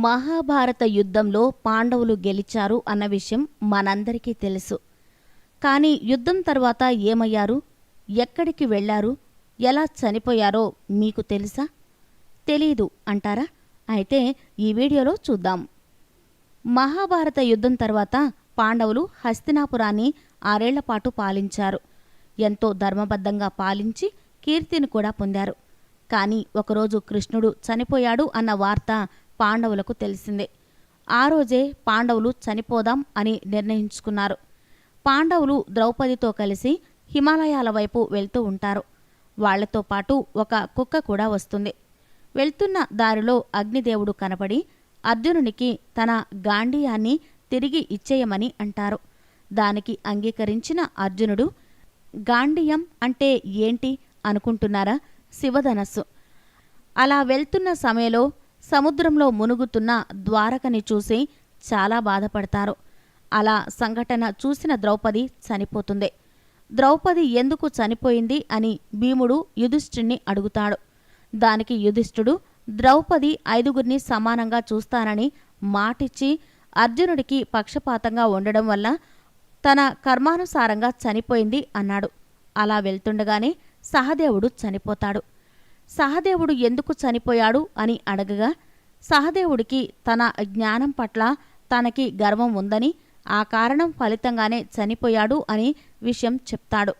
మహాభారత యుద్ధంలో పాండవులు గెలిచారు అన్న విషయం మనందరికీ తెలుసు. కానీ యుద్ధం తర్వాత ఏమయ్యారు? ఎక్కడికి వెళ్ళారు? ఎలా చనిపోయారో మీకు తెలుసా? తెలీదు అంటారా? అయితే ఈ వీడియోలో చూద్దాం. మహాభారత యుద్ధం తర్వాత పాండవులు హస్తినాపురాన్ని ఆరేళ్ళపాటు పాలించారు. ఎంతో ధర్మబద్ధంగా పాలించి కీర్తిని కూడా పొందారు. కానీ ఒకరోజు కృష్ణుడు చనిపోయాడు అన్న వార్త పాండవులకు తెలిసిందే. ఆ రోజే పాండవులు చనిపోదాం అని నిర్ణయించుకున్నారు. పాండవులు ద్రౌపదితో కలిసి హిమాలయాల వైపు వెళ్తూ ఉంటారు. వాళ్ళతో పాటు ఒక కుక్క కూడా వస్తుంది. వెళ్తున్న దారిలో అగ్నిదేవుడు కనపడి అర్జునునికి తన గాంధీయాన్ని తిరిగి ఇచ్చేయమని అంటారు. దానికి అంగీకరించిన అర్జునుడు గాంధీయం అంటే ఏంటి అనుకుంటున్నారా? శివధనస్సు. అలా వెళ్తున్న సమయంలో సముద్రంలో మునుగుతున్న ద్వారకని చూసి చాలా బాధపడతారు. అలా సంఘటన చూసిన ద్రౌపది చనిపోతుంది. ద్రౌపది ఎందుకు చనిపోయింది అని భీముడు యుధిష్ఠుణ్ణి అడుగుతాడు. దానికి యుధిష్ఠుడు ద్రౌపది ఐదుగురిని సమానంగా చూస్తానని మాటిచ్చి అర్జునుడికి పక్షపాతంగా ఉండడం వల్ల తన కర్మానుసారంగా చనిపోయింది అన్నాడు. అలా వెళ్తుండగానే సహదేవుడు చనిపోతాడు. సహదేవుడు ఎందుకు చనిపోయాడు అని అడగగా సహదేవుడికి తన జ్ఞానం పట్ల తనకి గర్వం ఉందని ఆ కారణం ఫలితంగానే చనిపోయాడు అని విషయం చెప్తాడు.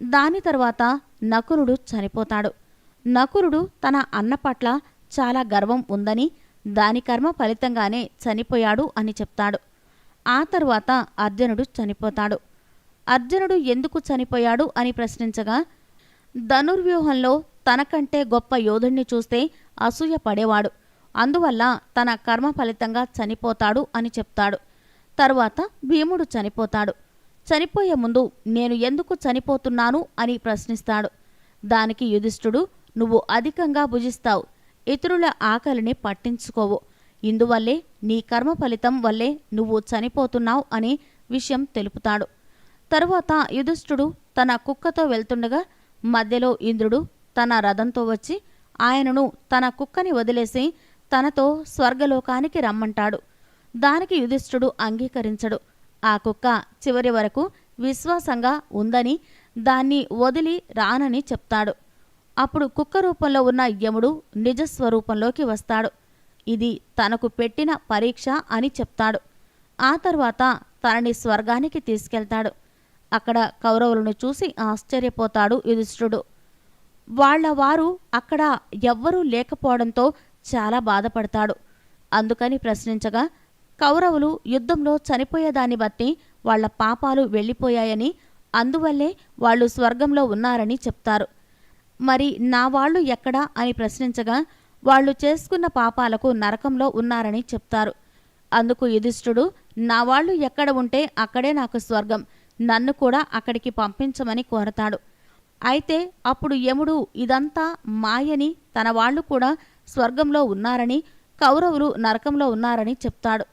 దాని తర్వాత నకులుడు చనిపోతాడు. నకులుడు తన అన్న పట్ల చాలా గర్వం ఉందని దాని కర్మ ఫలితంగానే చనిపోయాడు అని చెప్తాడు. ఆ తరువాత అర్జునుడు చనిపోతాడు. అర్జునుడు ఎందుకు చనిపోయాడు అని ప్రశ్నించగా ధనుర్వ్యూహంలో తనకంటే గొప్ప యోధుణ్ణి చూస్తే అసూయ పడేవాడు. అందువల్ల తన కర్మ ఫలితంగా చనిపోతాడు అని చెప్తాడు. తరువాత భీముడు చనిపోతాడు. చనిపోయే ముందు నేను ఎందుకు చనిపోతున్నాను అని ప్రశ్నిస్తాడు. దానికి యుధిష్ఠుడు నువ్వు అధికంగా భుజిస్తావు. ఇతరుల ఆకలిని పట్టించుకోవు. ఇందువల్లే నీ కర్మ ఫలితం వల్లే నువ్వు చనిపోతున్నావు అని విషయం తెలుపుతాడు. తరువాత యుధిష్ఠుడు తన కుక్కతో వెళ్తుండగా మధ్యలో ఇంద్రుడు తన రథంతో వచ్చి ఆయనను తన కుక్కని వదిలేసి తనతో స్వర్గలోకానికి రమ్మంటాడు. దానికి యుధిష్ఠుడు అంగీకరించడు. ఆ కుక్క చివరి వరకు విశ్వాసంగా ఉందని దాన్ని వదిలి రానని చెప్తాడు. అప్పుడు కుక్క రూపంలో ఉన్న యముడు నిజస్వరూపంలోకి వస్తాడు. ఇది తనకు పెట్టిన పరీక్ష అని చెప్తాడు. ఆ తర్వాత తనని స్వర్గానికి తీసుకెళ్తాడు. అక్కడ కౌరవులను చూసి ఆశ్చర్యపోతాడు యుధిష్ఠుడు. వాళ్ళ వారు అక్కడ ఎవ్వరూ లేకపోవడంతో చాలా బాధపడతాడు. అందుకని ప్రశ్నించగా కౌరవులు యుద్ధంలో చనిపోయేదాన్ని బట్టి వాళ్ళ పాపాలు వెళ్ళిపోయాయని అందువల్లే వాళ్ళు స్వర్గంలో ఉన్నారని చెప్తారు. మరి నా వాళ్ళు ఎక్కడా? అని ప్రశ్నించగా వాళ్ళు చేసుకున్న పాపాలకు నరకంలో ఉన్నారని చెప్తారు. అందుకు యుధిష్ఠుడు నా వాళ్ళు ఎక్కడ ఉంటే అక్కడే నాకు స్వర్గం. నన్ను కూడా అక్కడికి పంపించమని కోరతాడు. అయితే అప్పుడు యముడు ఇదంతా మాయని తన వాళ్ళు కూడా స్వర్గంలో ఉన్నారని కౌరవులు నరకంలో ఉన్నారని చెప్తాడు.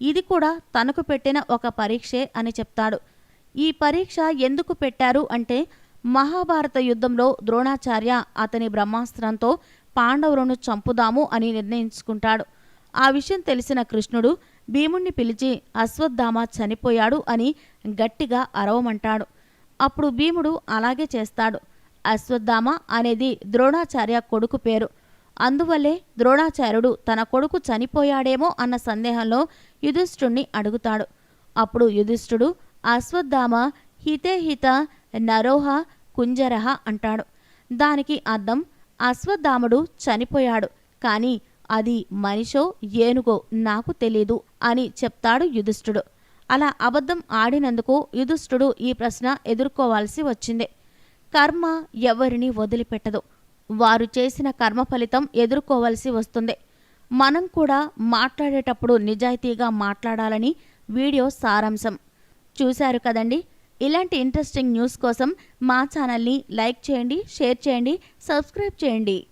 ఇది కూడా తనకు పెట్టిన ఒక పరీక్షే అని చెప్తాడు. ఈ పరీక్ష ఎందుకు పెట్టారు అంటే మహాభారత యుద్ధంలో ద్రోణాచార్య అతని బ్రహ్మాస్త్రంతో పాండవులను చంపుదాము అని నిర్ణయించుకుంటాడు. ఆ విషయం తెలిసిన కృష్ణుడు భీముణ్ణి పిలిచి అశ్వత్థామ చనిపోయాడు అని గట్టిగా అరవమంటాడు. అప్పుడు భీముడు అలాగే చేస్తాడు. అశ్వత్థామ అనేది ద్రోణాచార్య కొడుకు పేరు. అందువల్లే ద్రోణాచార్యుడు తన కొడుకు చనిపోయాడేమో అన్న సందేహంలో యుధిష్ఠుణ్ణి అడుగుతాడు. అప్పుడు యుధిష్ఠుడు అశ్వత్థామ హితేహిత నరోహ కుంజరహ అంటాడు. దానికి అర్థం అశ్వత్థాముడు చనిపోయాడు. కానీ అది మనిషో ఏనుగో నాకు తెలీదు అని చెప్తాడు యుధిష్ఠుడు అలా అబద్ధం ఆడినందుకు యుధిష్ఠుడు ఈ ప్రశ్న ఎదుర్కోవాల్సి వచ్చింది. కర్మ ఎవరిని వదిలిపెట్టదు. వారు చేసిన కర్మ ఫలితం ఎదుర్కోవలసి వస్తుంది. మనం కూడా మాట్లాడేటప్పుడు నిజాయితీగా మాట్లాడాలని వీడియో సారాంశం. చూశారు కదండి? ఇలాంటి ఇంట్రెస్టింగ్ న్యూస్ కోసం మా ఛానల్ని లైక్ చేయండి షేర్ చేయండి సబ్స్క్రైబ్ చేయండి.